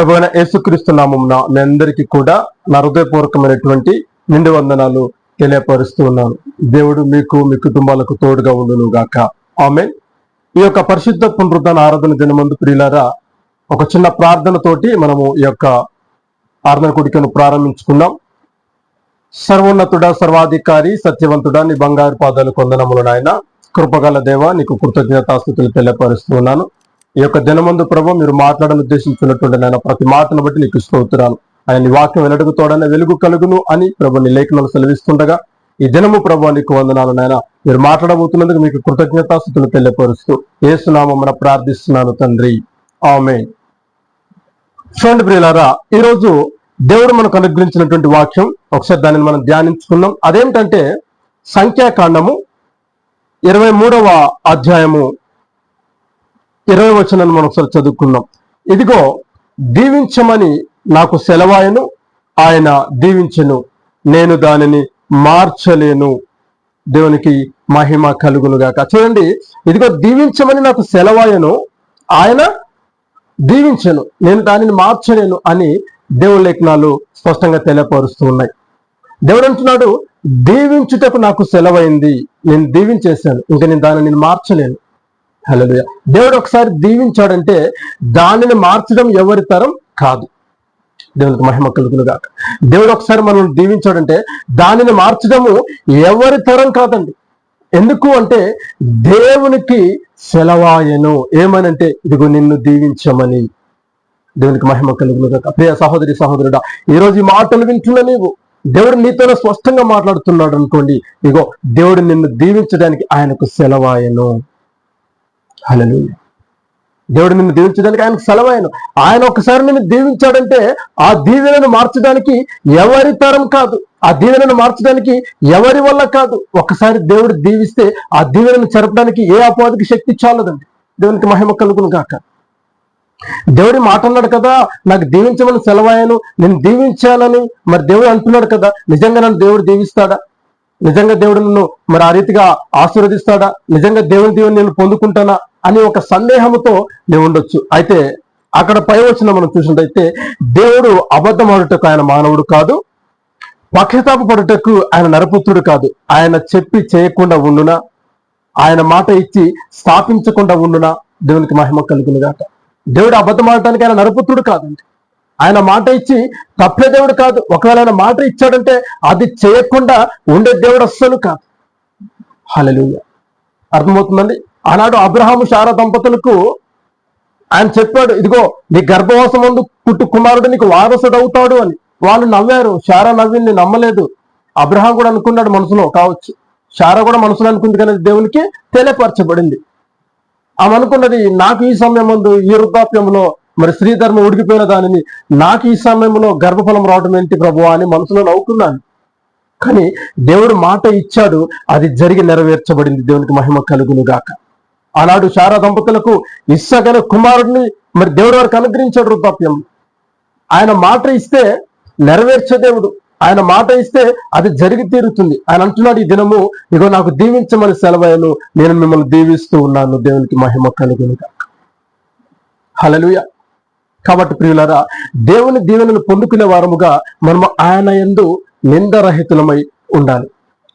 ప్రభువైన యేసుక్రీస్తు నామమున మీ అందరికీ కూడా నా హృదయపూర్వకమైనటువంటి నిండు వందనాలు తెలియపరుస్తూ ఉన్నాను. దేవుడు మీకు మీ కుటుంబాలకు తోడుగా ఉండును గాక. ఆమె ఈ యొక్క పరిశుద్ధ పునరుద్ధాన ఆరాధన దినమందు ప్రియులారా ఒక చిన్న ప్రార్థనతోటి మనము ఈ యొక్క ఆరాధన కుడికను ప్రారంభించుకున్నాం. సర్వోన్నతుడ సర్వాధికారి సత్యవంతుడా నీ బంగారు పాదాలు కొందనములు నాయన. కృపగల దేవ నీకు కృతజ్ఞతాస్థుతులు తెలియపరుస్తూ ఉన్నాను. ఈ యొక్క దినమందు ప్రభు మీరు మాట్లాడాలని ఉద్దేశించినటువంటి నాయన ప్రతి మాటను బట్టి నీకు స్తోత్రాలు. ఆయన నీ వాక్యం వెలుగు తోడనే వెలుగు కలుగును అని ప్రభు నీ లేఖనాలు సెలవిస్తుండగా ఈ దినము ప్రభు నీకు వందనాలు నాయన. మీరు మాట్లాడబోతున్నందుకు మీకు కృతజ్ఞతాస్థుతులు తెలియపరుస్తూ ఏసునామం ప్రార్థిస్తున్నాను తండ్రి. ఆమె చూడండి ప్రియులారా ఈరోజు దేవుడు మనకు అనుగ్రహించినటువంటి వాక్యం ఒకసారి దానిని మనం ధ్యానించుకున్నాం అదేంటంటే సంఖ్యాకాండము ఇరవై మూడవ అధ్యాయము ఇరవై వచనాన్ని మనం ఒకసారి చదువుకుందాం. ఇదిగో దీవించమని నాకు సెలవాయను ఆయన దీవించను నేను దానిని మార్చలేను. దేవునికి మహిమ కలుగునుగాక చూడండి ఇదిగో దీవించమని నాకు సెలవాయను ఆయన దీవించను నేను దానిని మార్చలేను అని దేవుని లేఖనాలు స్పష్టంగా తెలియపరుస్తూ ఉన్నాయి. దేవుడు అంటున్నాడు దీవించుటకు నాకు సెలవైంది నేను దీవించేశాను ఇంకా నేను దానిని నేను మార్చలేను. హలో దేవుడు ఒకసారి దీవించాడంటే దానిని మార్చడం ఎవరి తరం? కాదు. దేవునికి మహిమ కలుగులు కాక దేవుడు ఒకసారి మనం దీవించాడంటే దానిని మార్చడము ఎవరి తరం కాదండి. ఎందుకు అంటే దేవునికి సెలవాయను. ఏమనంటే ఇదిగో నిన్ను దీవించమని. దేవునికి మహిమ కలుగులు కాక ప్రియ సహోదరి సహోదరుడా ఈ రోజు ఈ మాటలు వింటున్న నీవు. దేవుడు నీతోనే స్పష్టంగా మాట్లాడుతున్నాడు అనుకోండి. ఇగో దేవుడు నిన్ను దీవించడానికి ఆయనకు సెలవాయను. హల్లెలూయా. దేవుడు నిన్ను దీవించడానికి ఆయనకు సెలవాయను ఆయన ఒకసారి నిన్ను దీవించాడంటే ఆ దీవెనను మార్చడానికి ఎవరి తరం కాదు ఆ దీవెనను మార్చడానికి ఎవరి వల్ల కాదు. ఒకసారి దేవుడు దీవిస్తే ఆ దీవెనను చెరపడానికి ఏ అపవాదికి శక్తి చాలదండి. దేవునికి మహిమ కలుగును కాక దేవుడి మాట అన్నాడు కదా నాకు దీవించమని సెలవాయను నేను దీవించానని మరి దేవుడు అంటున్నాడు కదా నిజంగా నన్ను దేవుడు దీవిస్తాడా? నిజంగా దేవుడు నన్ను మరి ఆ రీతిగా ఆశీర్వదిస్తాడా? నిజంగా దేవుని దేవుని నేను పొందుకుంటానా? అనే ఒక సందేహముతో నేను ఉండొచ్చు. అయితే అక్కడ పై వచ్చిన మనం చూసినట్టయితే దేవుడు అబద్ధమాడుటకు ఆయన మానవుడు కాదు పక్షతాప పడుటకు ఆయన నరపుత్రుడు కాదు. ఆయన చెప్పి చేయకుండా ఉండునా? ఆయన మాట ఇచ్చి స్థాపించకుండా ఉండునా? దేవునికి మహిమ కలుగునుగాక. దేవుడు అబద్ధం ఆడటానికి ఆయన నరపుత్రుడు కాదండి. ఆయన మాట ఇచ్చి తప్పే దేవుడు కాదు. ఒకవేళ ఆయన మాట ఇచ్చాడంటే అది చేయకుండా ఉండే దేవుడు అస్సలు కాదు. హలలుయ అర్థమవుతుందండి? ఆనాడు అబ్రహాము శారా దంపతులకు ఆయన చెప్పాడు ఇదిగో నీ గర్భవాసం ముందు పుట్టు కుమారుడు నీకు వారసుడు అవుతాడు అని. వాళ్ళు నవ్వారు. శారా నవ్వింది నమ్మలేదు. అబ్రహాం కూడా అనుకున్నాడు మనసులో కావచ్చు. శారా కూడా మనసులో అనుకుంది కానీ దేవునికి తెలియపరచబడింది. ఆమె అనుకున్నది నాకు ఈ సమయం ముందు ఈ వృద్ధాప్యంలో మరి శ్రీధర్మ ఉడికిపోయిన దానిని నాకు ఈ సమయంలో గర్భఫలం రావడం ఏంటి ప్రభు అని మనసులో నవ్వుకున్నాను కానీ దేవుడు మాట ఇచ్చాడు అది జరిగి నెరవేర్చబడింది. దేవునికి మహిమ కలుగును గాక ఆనాడు శారా దంపతులకు ఇస్సగన కుమారుడిని మరి దేవుడు వారికి అనుగ్రహించాడు వృద్ధాప్యం. ఆయన మాట ఇస్తే నెరవేర్చే దేవుడు. ఆయన మాట ఇస్తే అది జరిగి తీరుతుంది. ఆయన అంటున్నాడు ఈ దినము ఇగో నాకు దీవించమని సెలవయను నేను మిమ్మల్ని దీవిస్తూ ఉన్నాను. దేవునికి మహిమ కలుగును హలలుయ కాబట్టి ప్రియులరా దేవుని దీవెనను పొందుకునే వారముగా మనము ఆయన ఎందు నిందరహితులమై ఉండాలి.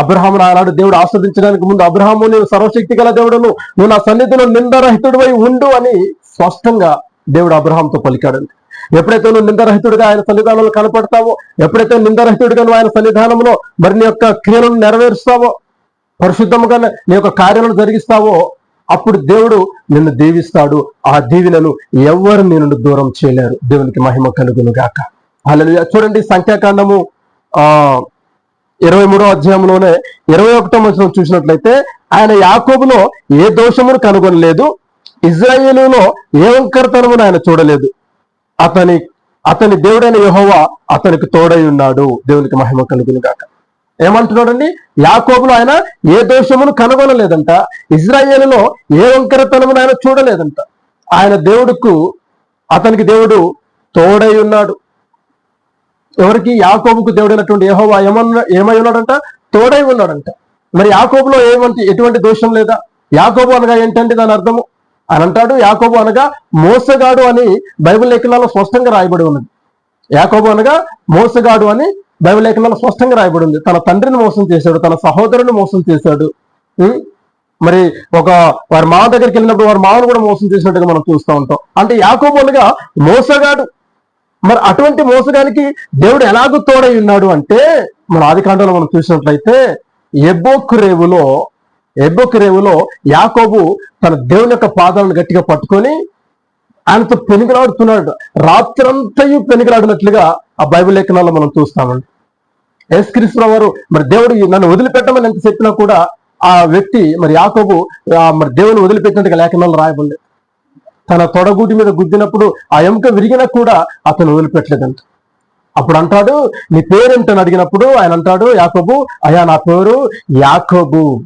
అబ్రహాము ఆనాడు దేవుడు ఆస్వాదించడానికి ముందు అబ్రహాము నేను సర్వశక్తి గల దేవుడును నువ్వు నా సన్నిధిలో నిందరహితుడివై ఉండు అని స్పష్టంగా దేవుడు అబ్రహాంతో పలికాడండి. ఎప్పుడైతే నువ్వు నిందరహితుడిగా ఆయన సన్నిధానంలో కనపడతావో ఎప్పుడైతే నిందరహితుడిగా నువ్వు ఆయన సన్నిధానంలో మరి నీ యొక్క క్రియలను నెరవేరుస్తావో పరిశుద్ధముగా నీ యొక్క కార్యాలను జరిగిస్తావో అప్పుడు దేవుడు నిన్ను దీవిస్తాడు. ఆ దీవెనను ఎవరు నీ నుండి దూరం చేయలేరు. దేవునికి మహిమ కలుగును గాక అలా చూడండి సంఖ్యాకాండము ఆ ఇరవై మూడో అధ్యాయంలోనే ఇరవై ఒకటో వచనం చూసినట్లయితే ఆయన యాకోబులో ఏ దోషమును కనుగొనలేదు ఇజ్రాయేలులో ఏ వంకరతనమును ఆయన చూడలేదు. అతని అతని దేవుడైన యహోవా అతనికి తోడై ఉన్నాడు. దేవునికి మహిమ కలుగును గాక. ఏమంటున్నాడండి? యాకోబులో ఆయన ఏ దోషమును కనుగొనలేదంట ఇజ్రాయేలులో ఏ వంకరతనమును ఆయన చూడలేదంట. ఆయన దేవుడుకు అతనికి దేవుడు తోడై ఉన్నాడు. ఎవరికి యాకోబుకు దేవుడైనటువంటి యెహోవా ఏమన్నా ఏమై ఉన్నాడంట? తోడై ఉన్నాడంట. మరి యాకోబులో ఏమంటే ఎటువంటి దోషం లేదా? యాకోబు అనగా ఏంటంటే దాని అర్థము? అని అంటాడు యాకోబు అనగా మోసగాడు అని బైబిల్ లేఖనాల్లో స్పష్టంగా రాయబడి ఉన్నది. యాకోబు అనగా మోసగాడు అని బైబిల్ లేఖనాల్లో స్పష్టంగా రాయబడి ఉంది. తన తండ్రిని మోసం చేశాడు తన సహోదరుని మోసం చేశాడు. మరి ఒక వారి మామ దగ్గరికి వెళ్ళినప్పుడు వారి మామను కూడా మోసం చేసినట్టుగా మనం చూస్తూ ఉంటాం. అంటే యాకోబు అనగా మోసగాడు. మరి అటువంటి మోసగానికి దేవుడు ఎలాగూ తోడై ఉన్నాడు అంటే మన ఆదికాండంలో మనం చూసినట్లయితే ఎబ్బోకు రేవులో ఎబ్బోకు రేవులో యాకోబు తన దేవుని యొక్క పాదాలను గట్టిగా పట్టుకొని ఆయనతో పెనుగులాడుతున్నాడు. రాత్రంతయు పెనుగులాడినట్లుగా ఆ బైబిల్ లేఖనాల్లో మనం చూస్తామండి ఎస్ యేసుక్రీస్తు వారు మరి దేవుడు నన్ను వదిలిపెట్టమని ఎంత చెప్పినా కూడా ఆ వ్యక్తి మరి యాకోబు మరి దేవుని వదిలిపెట్టినట్టుగా లేఖనాలు రాయబడి తన తొడగూటి మీద గుద్దినప్పుడు ఆ ఎముక విరిగినా కూడా అతను వదిలిపెట్టలేదంట. అప్పుడు అంటాడు నీ పేరేమిటని అడిగినప్పుడు ఆయన అంటాడు యాకోబు అయ్యా నా పేరు యాకోబు.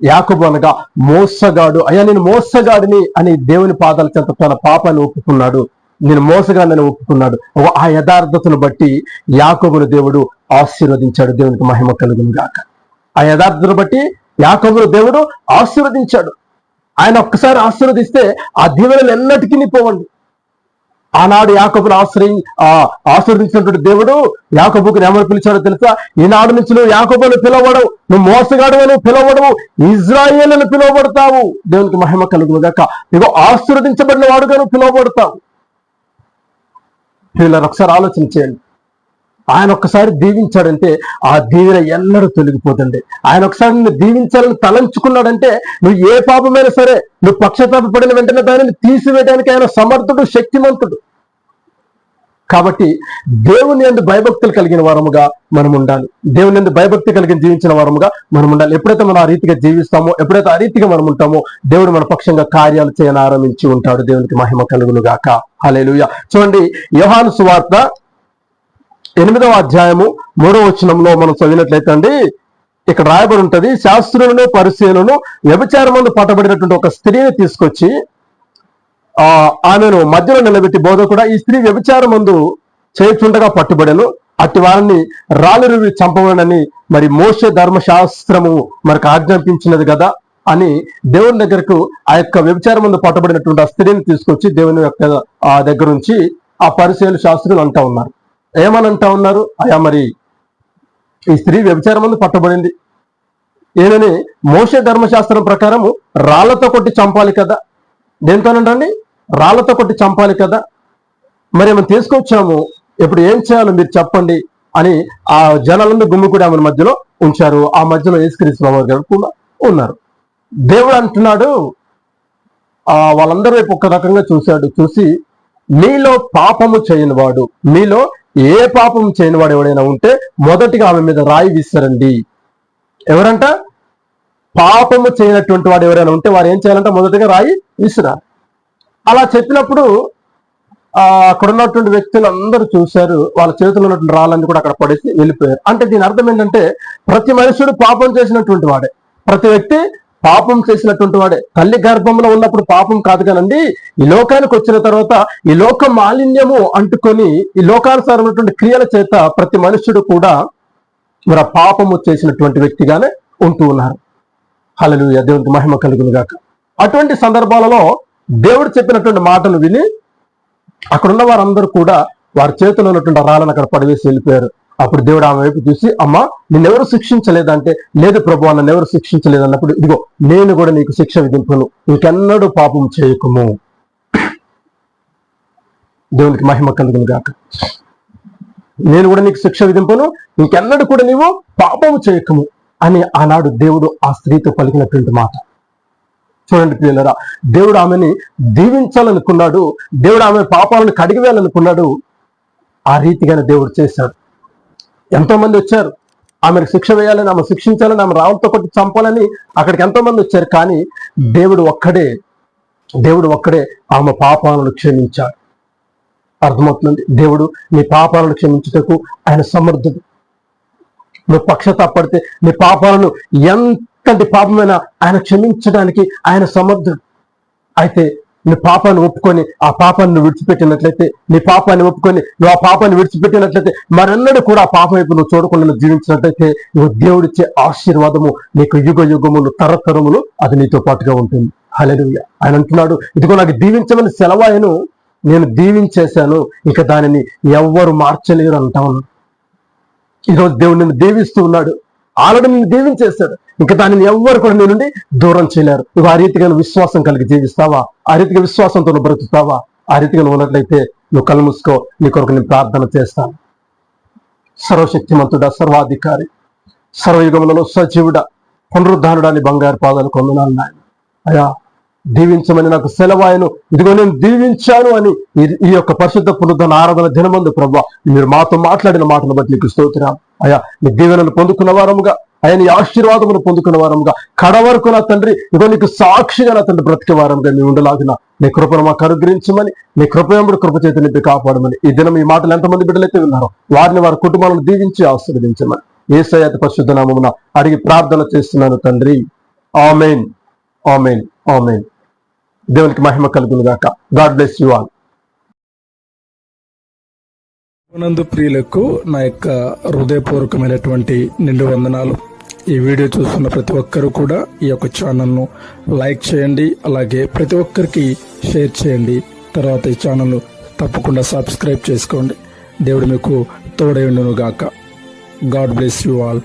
యాకోబు అనగా మోసగాడు. అయ్యా నేను మోసగాడిని అని దేవుని పాదాల చెంత తన పాపాన్ని ఒప్పుకున్నాడు. నేను మోసగాడిని ఒప్పుకున్నాడు. ఆ యథార్థతను బట్టి యాకోబును దేవుడు ఆశీర్వదించాడు దేవునికి మహిమ కలుగును గాక ఆ యథార్థతను బట్టి యాకోబును దేవుడు ఆశీర్వదించాడు. ఆయన ఒక్కసారి ఆశీర్వదిస్తే ఆ దీవెనలు ఎన్నటికీ పోవండి ఆనాడు యాకబును ఆశ్రయి ఆ ఆశీర్వదించినటువంటి దేవుడు యాకబుకు ఎవరు పిలిచాడో తెలుసా? ఈనాడు నుంచి నువ్వు యాకబును పిలవడవు నువ్వు మోసగాడు అని పిలవడవు ఇజ్రాయేల్ అని పిలువబడతావు. దేవునికి మహిమ కలుగు గాక ఇగో ఆశీర్వదించబడిన వాడుగా నువ్వు పిలువబడతావు. వీళ్ళని ఒకసారి ఆలోచన చేయండి. ఆయన ఒక్కసారి దీవించాడంటే ఆ దీవెన ఎన్నడూ తొలగిపోతుంది. ఆయన ఒకసారి నిన్ను దీవించాలని తలంచుకున్నాడంటే నువ్వు ఏ పాపమైనా సరే నువ్వు పక్షతాప పడిన వెంటనే దానిని తీసివేయడానికి ఆయన సమర్థుడు శక్తిమంతుడు. కాబట్టి దేవుని ఎందు భయభక్తులు కలిగిన వారముగా మనం ఉండాలి. దేవుని ఎందు భయభక్తి కలిగిన జీవించిన వారముగా మనం ఉండాలి. ఎప్పుడైతే మనం ఆ రీతిగా జీవిస్తామో ఎప్పుడైతే ఆ రీతిగా మనం ఉంటామో దేవుడు మన పక్షంగా కార్యాలు చేయని ఆరంభించి ఉంటాడు. దేవునికి మహిమ కలుగును గాక హల్లెలూయా. చూడండి యోహాను సువార్త ఎనిమిదవ అధ్యాయము మూడవ వచనంలో మనం చదివినట్లయితే అండి ఇక్కడ రాయబడి ఉంటది శాస్త్రులను పరిశీలను వ్యభిచారమందు పట్టబడినటువంటి ఒక స్త్రీని తీసుకొచ్చి ఆ ఆమెను మధ్యలో నిలబెట్టి బోధకుడా ఈ స్త్రీ వ్యభిచారమందు చేయుచుండగా పట్టుబడెను. అట్టి వారిని రాలిరువి చంపవనని మరి మోసే ధర్మశాస్త్రము మనకు ఆజ్ఞాపించినది కదా అని దేవుని దగ్గరకు ఆ యొక్క వ్యభిచారం ముందు పట్టబడినటువంటి ఆ స్త్రీని తీసుకొచ్చి దేవుని యొక్క ఆ దగ్గర నుంచి ఆ పరిశీలు శాస్త్రులు అంటా ఉన్నారు. ఏమని అంటా ఉన్నారు? అయా మరి ఈ స్త్రీ వ్యభిచారం ముందు పట్టబడింది. ఏమని? మోసే ధర్మశాస్త్రం ప్రకారము రాళ్ళతో కొట్టి చంపాలి కదా. దేనితోనండి రాళ్ళతో కొట్టి చంపాలి కదా. మరి ఏమైనా తీసుకొచ్చాము? ఇప్పుడు ఏం చేయాలో మీరు చెప్పండి అని ఆ జనాలందరూ గుమ్మికూడి ఆమె మధ్యలో ఉంచారు. ఆ మధ్యలో యేసుక్రీస్తు వారి గారు కూడా ఉన్నారు. దేవుడు అంటున్నాడు ఆ వాళ్ళందరూ వైపు ఒక రకంగా చూశాడు. చూసి మీలో పాపము చేయని వాడు మీలో ఏ పాపం చేయని వాడు ఎవడైనా ఉంటే మొదటిగా ఆమె మీద రాయి విసరండి. ఎవరంట? పాపము చేయనటువంటి వాడు ఎవరైనా ఉంటే వారు ఏం చేయాలంటే? మొదటిగా రాయి విసిరాలి. అలా చెప్పినప్పుడు ఆ అక్కడ ఉన్నటువంటి వ్యక్తులు అందరూ చూశారు. వాళ్ళ చేతుల్లో ఉన్నటువంటి రాళ్ళని కూడా అక్కడ పడేసి వెళ్ళిపోయారు. అంటే దీని అర్థం ఏంటంటే ప్రతి మనుషుడు పాపం చేసినటువంటి వాడే. ప్రతి వ్యక్తి పాపం చేసినటువంటి వాడే. తల్లి గర్భంలో ఉన్నప్పుడు పాపం కాదు కానండి ఈ లోకానికి వచ్చిన తర్వాత ఈ లోక మాలిన్యము అంటుకొని ఈ లోకానుసారమైనటువంటి క్రియల చేత ప్రతి మనుష్యుడు కూడా మరి పాపము చేసినటువంటి వ్యక్తిగానే ఉంటూ ఉన్నారు. హల్లెలూయా. దేవునికి మహిమ కలుగును గాక అటువంటి సందర్భాలలో దేవుడు చెప్పినటువంటి మాటలు విని అక్కడున్న వారందరూ కూడా వారి చేతిలో ఉన్నటువంటి రాళ్ళను అక్కడ పడవేసి వెళ్ళిపోయారు. అప్పుడు దేవుడు ఆమె వైపు చూసి అమ్మా నిన్నెవరు శిక్షించలేదంటే? లేదు ప్రభు నన్ను ఎవరు శిక్షించలేదు అన్నప్పుడు ఇదిగో నేను కూడా నీకు శిక్ష విధింపును. ఇంకెన్నడూ పాపం చేయకుము. దేవునికి మహిమ కలుగును గాక. నేను కూడా నీకు శిక్ష విధింపును. ఇంకెన్నడూ కూడా నీవు పాపము చేయకము అని ఆనాడు దేవుడు ఆ స్త్రీతో పలికినటువంటి మాట. చూడండి పిల్లరా దేవుడు ఆమెని దీవించాలనుకున్నాడు. దేవుడు ఆమె పాపాలను కడిగివేయాలనుకున్నాడు. ఆ రీతిగానే దేవుడు చేశాడు. ఎంతో మంది వచ్చారు ఆమెకు శిక్ష వేయాలని ఆమె శిక్షించాలని ఆమె రావులతో కొట్టి చంపాలని అక్కడికి ఎంతో మంది వచ్చారు కానీ దేవుడు ఒక్కడే దేవుడు ఒక్కడే ఆమె పాపాలను క్షమించాడు. అర్థమవుతుంది దేవుడు నీ పాపాలను క్షమించుటకు ఆయన సమర్థుడు. నువ్వు పక్షతాపడితే నీ పాపాలను ఎంతటి పాపమైనా ఆయన క్షమించడానికి ఆయన సమర్థుడు. అయితే నీ పాపాన్ని ఒప్పుకొని ఆ పాపాన్ని విడిచిపెట్టినట్లయితే నీ పాపాన్ని ఒప్పుకొని నువ్వు ఆ పాపాన్ని విడిచిపెట్టినట్లయితే మరెన్నడూ కూడా ఆ పాపం వైపు నువ్వు చూడకుండా నువ్వు జీవించినట్లయితే నువ్వు దేవుడిచ్చే ఆశీర్వాదము నీకు యుగ యుగములు తరతరములు అది నీతో పాటుగా ఉంటుంది. హలెలు ఆయన అంటున్నాడు ఇదిగో నాకు దీవించమని సెలవాయను నేను దీవించేశాను ఇక దానిని ఎవ్వరు మార్చలేరు అంటాను ఈరోజు దేవుడు నిన్ను దీవిస్తూ ఉన్నాడు ఆల్రెడీ నిన్ను దీవించేశాడు. ఇంకా దానిని ఎవ్వరు కూడా నీ నుండి దూరం చేయలేరు. నువ్వు ఆ రీతిగా విశ్వాసం కలిగి జీవిస్తావా? ఆ రీతిగా విశ్వాసంతో నువ్వు బ్రతుకుతావా? ఆ రీతిగా నువ్వు ఉన్నట్లయితే నువ్వు కళ్ళు మూసుకో నీ కొరకు నేను ప్రార్థన చేస్తాను. సర్వశక్తిమంతుడా సర్వాధికారి సర్వయుగములలో సజీవుడా పునరుద్ధానుడాని బంగారు పాదాలు కొందనాలు నాయన. అయా దీవించమని నాకు సెలవాయను. ఇదిగో నేను దీవించాను అని ఈ- యొక్క పరిశుద్ధ పునరుద్ధరణ ఆరాధన దినమందు ప్రభావ మీరు మాతో మాట్లాడిన మాటను బట్టి నీకు స్తోత్రం. అయా నీ దీవెనలు పొందుకున్న వారముగా ఆయన ఆశీర్వాదమును పొందుకున్న వారముగా కడవరకు నా తండ్రి ఇదో నీకు సాక్షిగా నా తండ్రి బ్రతికే వారంగా మేము ఉండలాగిన. నీ కృపను మాకు అనుగ్రహించమని నీ కృపయంబడి కృప చేతి నింపి కాపాడమని. ఈ దినం ఈ మాటలు ఎంతమంది బిడ్డలైతే విన్నారో వారిని వారి కుటుంబాలను దీవించి ఆశీర్వదించమని. ఏసయ్యత పరిశుద్ధ నామమున అడిగి ప్రార్థన చేస్తున్నాను తండ్రి. ఆమెన్. ఆమెన్. ఆమెన్. దేవునికి మహిమ కలుగును గాక. God bless you all. నందు ప్రియులకు నా యొక్క హృదయపూర్వకమైనటువంటి నిండు వందనాలు. ఈ వీడియో చూస్తున్న ప్రతి ఒక్కరూ కూడా ఈ యొక్క ఛానల్ను లైక్ చేయండి అలాగే ప్రతి ఒక్కరికి షేర్ చేయండి. తర్వాత ఈ ఛానల్ను తప్పకుండా సబ్స్క్రైబ్ చేసుకోండి. దేవుడు మీకు తోడైండును గాక గాడ్ బ్లెస్ యూ ఆల్.